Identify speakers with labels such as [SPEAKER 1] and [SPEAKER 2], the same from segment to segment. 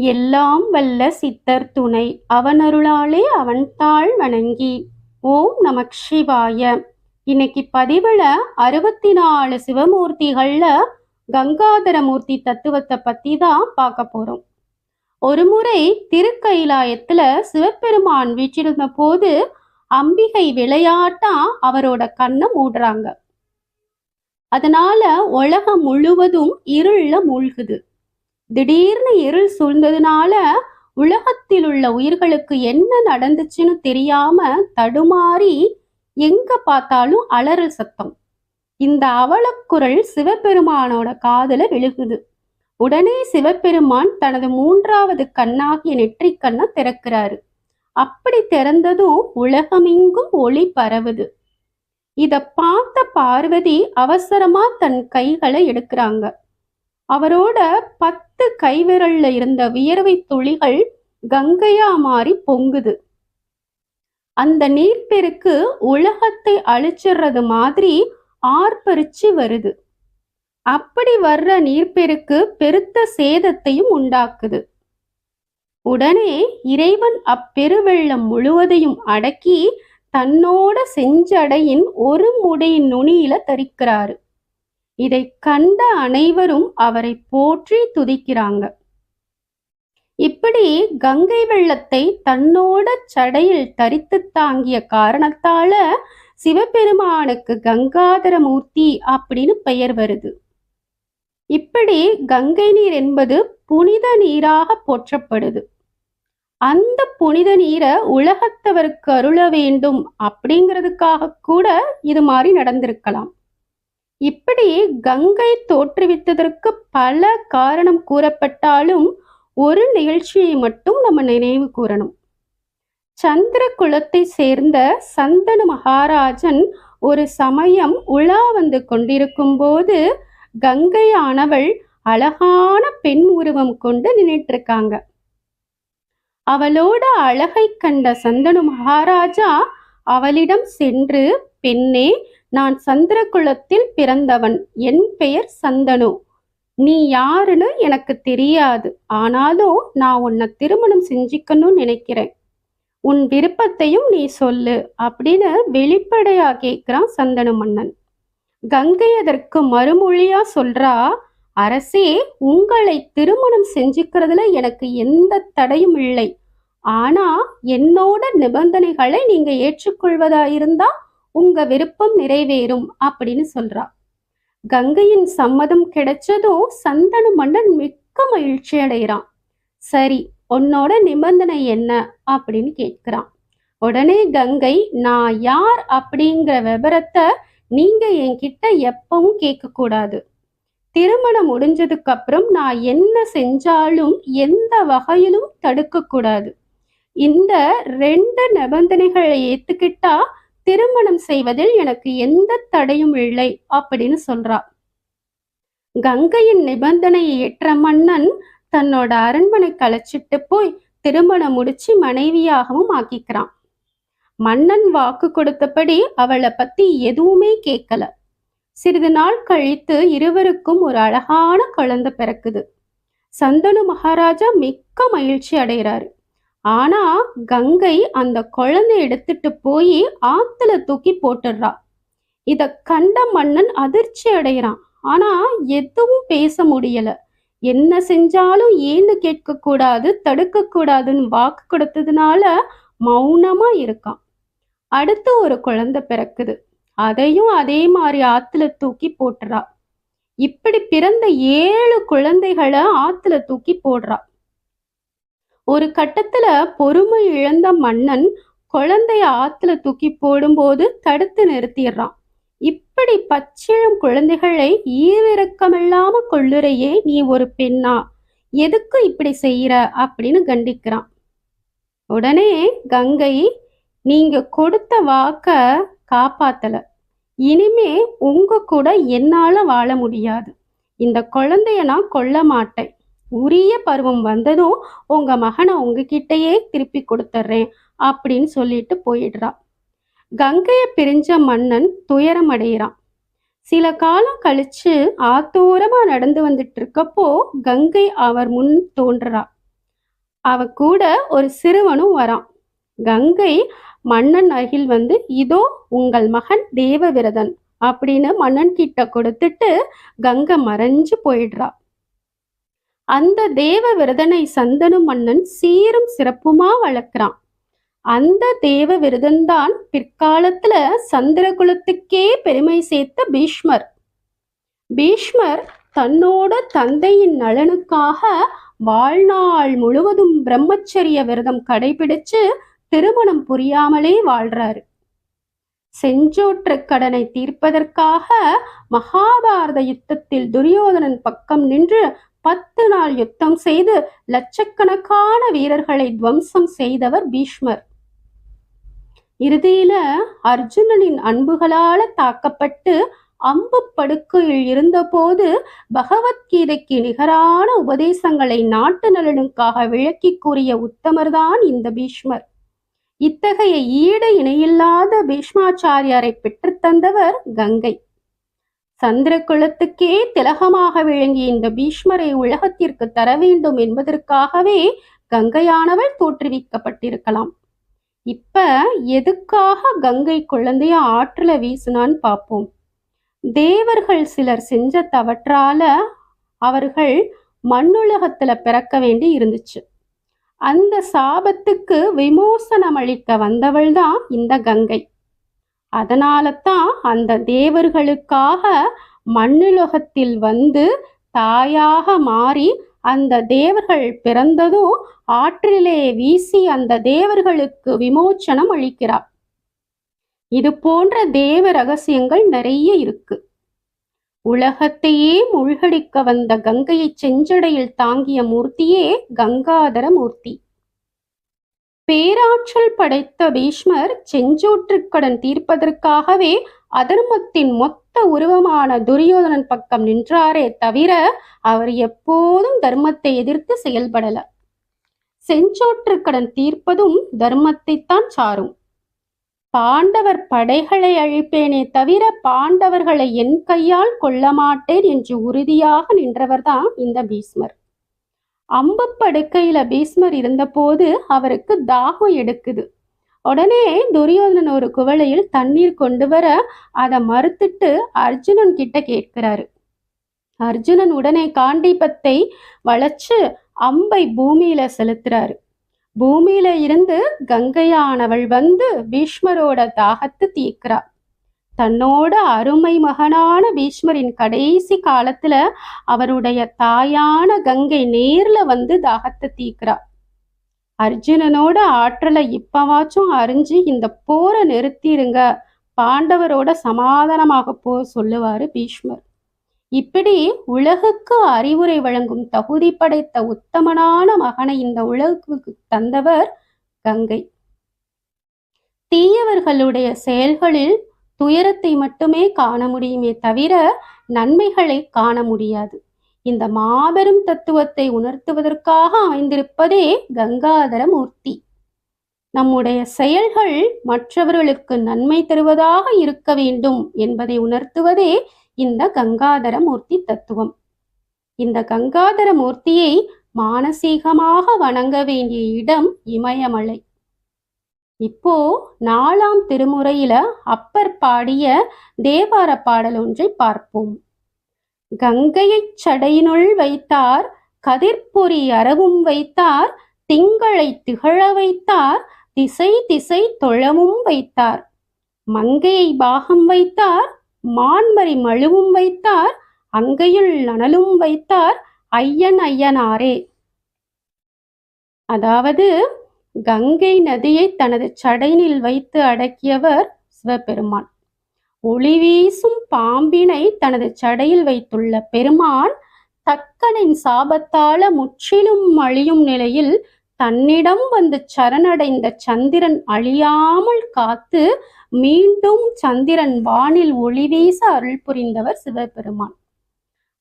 [SPEAKER 1] எல்லாம் வல்ல சித்தர் துணை. அவனருளாலே அவன் தாழ் வணங்கி. ஓம் நமக் சிவாய. இன்னைக்கு பதிவுல அறுபத்தி நாலு சிவமூர்த்திகள்ல கங்காதரமூர்த்தி தத்துவத்தை பத்தி தான் பார்க்க போறோம். ஒரு முறை திருக்கைலாயத்துல சிவபெருமான் வீற்றிருந்த போது அம்பிகை விளையாட்டா அவரோட கண்ணை மூடுறாங்க. அதனால உலகம் முழுவதும் இருள்ல மூழ்குது. திடீர்னு இருள் சூழ்ந்ததுனால உலகத்தில் உள்ள உயிர்களுக்கு என்ன நடந்துச்சுன்னு தெரியாம தடுமாறி எங்க பார்த்தாலும் அலறல் சத்தம். இந்த அவலக்குரல் சிவபெருமானோட காதுல விழுகுது. உடனே சிவபெருமான் தனது மூன்றாவது கண்ணாகிய நெற்றிக் கண்ணை திறக்கிறாரு. அப்படி திறந்ததும் உலகமெங்கும் ஒளி பரவுது. இத பார்த்த பார்வதி அவசரமா தன் கைகளை எடுக்கிறாங்க. அவரோட பத்து கைவிரல்ல இருந்த வியர்வை துளிகள் கங்கையா மாறி பொங்குது. அந்த நீர்ப்பெருக்கு உலகத்தை அழிச்சிடுறது மாதிரி ஆர்ப்பரிச்சு வருது. அப்படி வர்ற நீர்ப்பெருக்கு பெருத்த சேதத்தையும் உண்டாக்குது. உடனே இறைவன் அப்பெருவெள்ளம் முழுவதையும் அடக்கி தன்னோட செஞ்சடையின் ஒரு முடை நுனியில தரிக்கிறாரு. இதை கண்ட அனைவரும் அவரை போற்றி துதிக்கிறாங்க. இப்படி கங்கை வெள்ளத்தை தன்னோட சடையில் தரித்து தாங்கிய காரணத்தால சிவபெருமானுக்கு கங்காதர மூர்த்தி அப்படின்னு பெயர் வருது. இப்படி கங்கை நீர் என்பது புனித நீராக போற்றப்படுது. அந்த புனித நீரை உலகத்தவருக்கு அருள வேண்டும் அப்படிங்கிறதுக்காக கூட இது மாதிரி நடந்திருக்கலாம். இப்படி கங்கை தோற்றுவித்ததற்கு பல காரணம் கூறப்பட்டாலும் ஒரு நிகழ்ச்சியை மட்டும் நம்ம நினைவு கூறணும். சந்திர குலத்தை சேர்ந்த சந்தனு மகாராஜன் ஒரு சமயம் உலா வந்து கொண்டிருக்கும் போது கங்கையானவள் அழகான பெண் உருவம் கொண்டு நின்றுட்டு இருக்காங்க அவளோட அழகை கண்ட சந்தனு மகாராஜா அவளிடம் சென்று பெண்ணே நான் சந்திரகுலத்தில் பிறந்தவன். என் பெயர் சந்தனு. நீ யாருன்னு எனக்கு தெரியாது. ஆனாலும் நான் உன்னை திருமணம் செஞ்சுக்கணும்னு நினைக்கிறேன். உன் விருப்பத்தையும் நீ சொல்லு அப்படின்னு வெளிப்படையா கேட்கிறான் சந்தனு மன்னன். கங்கை அதற்கு மறுமொழியா சொல்றா அரசே உங்களை திருமணம் செஞ்சுக்கிறதுல எனக்கு எந்த தடையும் இல்லை. ஆனா என்னோட நிபந்தனைகளை நீங்க ஏற்றுக்கொள்வதா இருந்தா உங்க விருப்பம் நிறைவேறும் அப்படின்னு சொல்றா. கங்கையின் சம்மதம் கிடைச்சதும் சந்தனு மன்னன் மிக்க மகிழ்ச்சி அடைகிறான். சரி உன்னோட நிபந்தனை என்ன? அப்படின்னு கேட்கிறான். உடனே கங்கை நான் யார் அப்படிங்கிற விவரத்தை நீங்க என்கிட்ட எப்பவும் கேட்கக்கூடாது. திருமணம் முடிஞ்சதுக்கு அப்புறம் நான் என்ன செஞ்சாலும் எந்த வகையிலும் தடுக்க கூடாது இந்த ரெண்டு நிபந்தனைகளை ஏத்துக்கிட்டா திருமணம் செய்வதில் எனக்கு எந்த தடையும் இல்லை அப்படின்னு சொல்றா. கங்கையின் நிபந்தனையை ஏற்ற மன்னன் தன்னோட அரண்மனை கலைச்சிட்டு போய் திருமணம் முடிச்சு மனைவியாகவும் ஆக்கிக்கிறான். மன்னன் வாக்கு கொடுத்தபடி அவளை பத்தி எதுவுமே கேட்கல. சிறிது நாள் கழித்து இருவருக்கும் ஒரு அழகான குழந்தை பிறக்குது. சந்தனு மகாராஜா மிக்க மகிழ்ச்சி அடைகிறாரு. ஆனா கங்கை அந்த குழந்தை எடுத்துட்டு போய் ஆத்துல தூக்கி போட்டுடுறா. இத கண்ட மன்னன் அதிர்ச்சி அடைகிறான் ஆனா எதுவும் பேச முடியல. என்ன செஞ்சாலும் ஏன்னு கேட்க கூடாது தடுக்க கூடாதுன்னு வாக்கு கொடுத்ததுனால மௌனமா இருக்கான். அடுத்து ஒரு குழந்தை பிறக்குது. அதையும் அதே மாதிரி ஆத்துல தூக்கி போட்டுறா. இப்படி பிறந்த ஏழு குழந்தைகளை ஆத்துல தூக்கி போடுறா. ஒரு கட்டத்துல பொறுமை இழந்த மன்னன் குழந்தைய ஆத்துல தூக்கி போடும்போது தடுத்து நிறுத்திடுறான். இப்படி பச்சிளம் குழந்தைகளை ஈவிரக்கமில்லாம கொள்ளுறையே நீ ஒரு பெண்ணா? எதுக்கு இப்படி செய்யற? அப்படின்னு கண்டிக்கிறான். உடனே கங்கை நீங்க கொடுத்த வாக்க காப்பாத்தல. இனிமே உங்க கூட என்னால வாழ முடியாது. இந்த குழந்தைய நான் கொல்ல மாட்டேன். உரிய பருவம் வந்ததும் உங்க மகனை உங்ககிட்டயே திருப்பி கொடுத்துட்றேன் அப்படின்னு சொல்லிட்டு போயிடுறா. கங்கையை பிரிஞ்ச மன்னன் துயரம் அடைகிறான் சில காலம் கழிச்சு ஆத்தோரமா நடந்து வந்துட்டு இருக்கப்போ கங்கை அவர் முன் தோன்றா அவ கூட ஒரு சிறுவனும் வரான். கங்கை மன்னன் அருகில் வந்து இதோ உங்கள் மகன் தேவவிரதன் அப்படின்னு மன்னன் கிட்ட கொடுத்துட்டு கங்கை மறைஞ்சு போயிடுறா. அந்த தேவ விரதனை சந்தனு மன்னன் சீரும் சிறப்புமா வளர்க்கிறான். அந்த தேவ விரதன்தான் பிற்காலத்துல சந்திரகுலத்துக்கே பெருமை சேர்த்த பீஷ்மர். பீஷ்மர் தன்னோட தந்தையின் நலனுக்காக வாழ்நாள் முழுவதும் பிரம்மச்சரிய விரதம் கடைபிடிச்சு திருமணம் புரியாமலே வாழ்றாரு. செஞ்சோற்று கடனை தீர்ப்பதற்காக மகாபாரத யுத்தத்தில் துரியோதனன் பக்கம் நின்று பத்து நாள் யுத்தம் செய்து லட்சக்கணக்கான வீரர்களை துவம்சம் செய்தவர் பீஷ்மர். இறுதியில அர்ஜுனனின் அன்புகளால தாக்கப்பட்டு அம்பு படுக்கையில் இருந்தபோது பகவத்கீதைக்கு நிகரான உபதேசங்களை நாட்டு நலனுக்காக விளக்கி கூறிய உத்தமர்தான் இந்த பீஷ்மர். இத்தகைய ஈடு இணையில்லாத பீஷ்மாச்சாரியாரை பெற்றுத்தந்தவர் கங்கை. சந்திர குலத்துக்கே திலகமாக விளங்கிய இந்த பீஷ்மரை உலகத்திற்கு தர வேண்டும் என்பதற்காகவே கங்கையானவள் தோற்றுவிக்கப்பட்டிருக்கலாம். இப்ப எதுக்காக கங்கை குழந்தைய ஆற்றுல வீசினான்னு பார்ப்போம் தேவர்கள் சிலர் செஞ்ச தவற்றால அவர்கள் மண்ணுலகத்துல பிறக்க வேண்டி இருந்துச்சு. அந்த சாபத்துக்கு விமோசனம் அளிக்க வந்தவள் தான் இந்த கங்கை. அதனால தான் அந்த தேவர்களுக்காக மண்ணுலகத்தில் வந்து தாயாக மாறி அந்த தேவர்கள் பிறந்ததும் ஆற்றிலே வீசி அந்த தேவர்களுக்கு விமோச்சனம் அளிக்கிறார். இது போன்ற தேவ ரகசியங்கள் நிறைய இருக்கு. உலகத்தையே மூழ்கடிக்க வந்த கங்கையை செஞ்சடையில் தாங்கிய மூர்த்தியே கங்காதர மூர்த்தி. பேராற்றல் படைத்த பீஷ்மர் செஞ்சோற்றுக்கடன் தீர்ப்பதற்காகவே அதர்மத்தின் மொத்த உருவமான துரியோதனன் பக்கம் நின்றாரே தவிர அவர் எப்போதும் தர்மத்தை எதிர்த்து செயல்படல. செஞ்சோற்றுக்கடன் தீர்ப்பதும் தர்மத்தைத்தான் சாரும். பாண்டவர் படைகளை அழிப்பேனே தவிர பாண்டவர்களை என் கையால் கொல்ல மாட்டேன் என்று உறுதியாக நின்றவர்தான் இந்த பீஷ்மர். அம்பப்படுக்கையில பீஸ்மர் இருந்தபோது அவருக்கு தாகம் எடுக்குது. உடனே துரியோதனன் ஒரு குவளையில் தண்ணீர் கொண்டு வர அதை மறுத்துட்டு அர்ஜுனன் கிட்ட கேட்கிறாரு. அர்ஜுனன் உடனே காண்டீபத்தை வளைச்சு அம்பை பூமியில செலுத்துறாரு. பூமியில இருந்து கங்கையானவள் வந்து பீஷ்மரோட தாகத்தை தீக்கிறா தன்னோட அருமை மகனான பீஷ்மரின் கடைசி காலத்துல அவருடைய தாயான கங்கை நேர்ல வந்து தாகத்தை தீக்கிறா அர்ஜுனனோட ஆற்றலை இப்பவாச்சும் அறிஞ்சு இந்த போரை நிறுத்திடுங்க பாண்டவரோட சமாதானமாக போ சொல்லுவாரு பீஷ்மர். இப்படி உலகுக்கு அறிவுரை வழங்கும் தகுதி படைத்த உத்தமனான மகனை இந்த உலகுக்கு தந்தவர் கங்கை. தீயவர்களுடைய செயல்களில் துயரத்தை மட்டுமே காண முடியுமே தவிர நன்மைகளை காண முடியாது. இந்த மாபெரும் தத்துவத்தை உணர்த்துவதற்காக அமைந்திருப்பதே கங்காதர மூர்த்தி. நம்முடைய செயல்கள் மற்றவர்களுக்கு நன்மை தருவதாக இருக்க வேண்டும் என்பதை உணர்த்துவதே இந்த கங்காதர மூர்த்தி தத்துவம். இந்த கங்காதர மூர்த்தியை மானசீகமாக வணங்க வேண்டிய இடம் இமயமலை. இப்போ நாலாம் திருமுறையில அப்பர் பாடிய தேவார பாடல் ஒன்றை பார்ப்போம். கங்கையைச் சடையினுள் வைத்தார் கதிர்பொறி அறவும் வைத்தார் திங்களை திகழ வைத்தார் திசை திசை தொழவும் வைத்தார். மங்கையை பாகம் வைத்தார் மான்மரி மழுவும் வைத்தார் அங்கையுள் அனலும் வைத்தார் ஐயன் ஐயனாரே. அதாவது கங்கை நதியை தனது சடையினில் வைத்து அடக்கியவர் சிவபெருமான். ஒளி வீசும் பாம்பினை தனது சடையில் வைத்துள்ள பெருமான் தக்கனின் சாபத்தால முற்றிலும் அழியும் நிலையில் தன்னிடம் வந்து சரணடைந்த சந்திரன் அழியாமல் காத்து மீண்டும் சந்திரன் வானில் ஒளி வீச அருள் புரிந்தவர் சிவபெருமான்.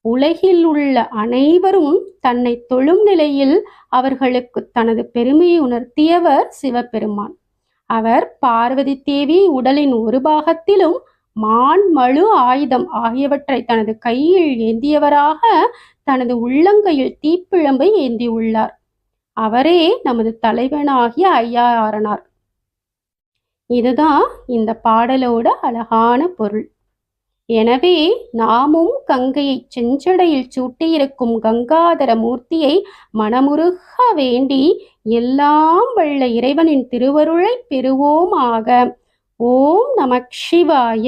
[SPEAKER 1] உலகில் உள்ள அனைவரும் தன்னை தொழும் நிலையில் அவர்களுக்கு தனது பெருமையை உணர்த்தியவர் சிவபெருமான். அவர் பார்வதி தேவி உடலின் ஒரு பாகத்திலும் மான் மழு ஆயுதம் ஆகியவற்றை தனது கையில் ஏந்தியவராக தனது உள்ளங்கையில் தீப்பிழம்பை ஏந்தியுள்ளார். அவரே நமது தலைவனாகிய ஐயாரனார் இதுதான் இந்த பாடலோட அழகான பொருள். எனவே நாமும் கங்கையை செஞ்சடையில் சூட்டியிருக்கும் கங்காதர மூர்த்தியை மனமுருக வேண்டி எல்லாம் வல்ல இறைவனின் திருவருளை பெறுவோமாக. ஓம் நமக் சிவாய.